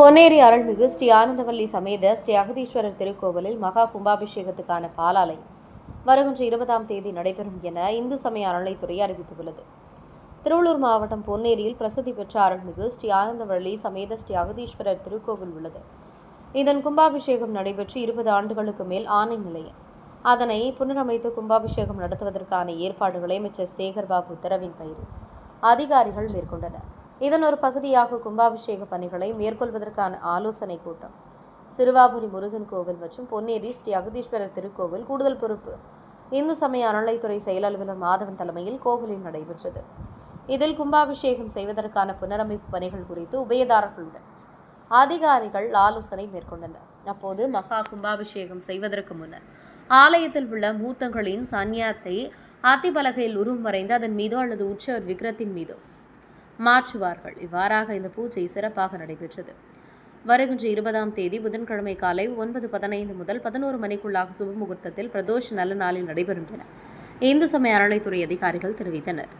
பொன்னேரி அருள்மிகு ஸ்ரீ ஆனந்தவல்லி சமேத ஸ்ரீ அகதீஸ்வரர் திருக்கோவிலில் மகா கும்பாபிஷேகத்துக்கான பாலாலை வருகின்ற இருபதாம் தேதி நடைபெறும் என இந்து சமய அறநிலைத்துறை அறிவித்துள்ளது. திருவள்ளூர் மாவட்டம் பொன்னேரியில் பிரசித்தி பெற்ற அருள்மிகு ஸ்ரீ ஆனந்தவள்ளி சமேத ஸ்ரீ அகதீஸ்வரர் திருக்கோவில் உள்ளது. இதன் கும்பாபிஷேகம் நடைபெற்று இருபது ஆண்டுகளுக்கு மேல் ஆணை நிலையம் அதனை புனரமைத்து கும்பாபிஷேகம் நடத்துவதற்கான ஏற்பாடுகளை அமைச்சர் சேகர்பாபு உத்தரவின் பெயரில் அதிகாரிகள் மேற்கொண்டனர். இதன் ஒரு பகுதியாக கும்பாபிஷேக பணிகளை மேற்கொள்வதற்கான ஆலோசனை கூட்டம். சிறுவாபுரி முருகன் கோவில் மற்றும் பொன்னேரி ஸ்ரீ அகதீஸ்வரர் திருக்கோவில் கூடுதல் பொறுப்பு. இந்து சமய அறநிலைத்துறை செயல் அலுவலர் மாதவன் தலைமையில் கோவிலில் நடைபெற்றது. இதில் கும்பாபிஷேகம் செய்வதற்கான புனரமைப்பு பணிகள் குறித்து உபயதாரர்களுடன் அதிகாரிகள் ஆலோசனை மேற்கொண்டனர். அப்போது மகா கும்பாபிஷேகம் செய்வதற்கு முன்னர் ஆலயத்தில் உள்ள மூர்த்தங்களின் சன்னியாத்தை அத்திபலகையில் உருவம் வரைந்து அதன் மீதோ அல்லது உற்சவர் விக்கிரத்தின் மீதோ மாற்றுவார்கள். இவ்வாறாக இந்த பூஜை சிறப்பாக நடைபெற்றது. வருகின்ற இருபதாம் தேதி புதன்கிழமை காலை ஒன்பது பதினைந்து முதல் பதினோரு மணிக்குள்ளாக சுபமுகூர்த்தத்தில் பிரதோஷ நல்ல நாளில் நடைபெறும் என இந்து சமய அறநிலைத்துறை அதிகாரிகள் தெரிவித்தனர்.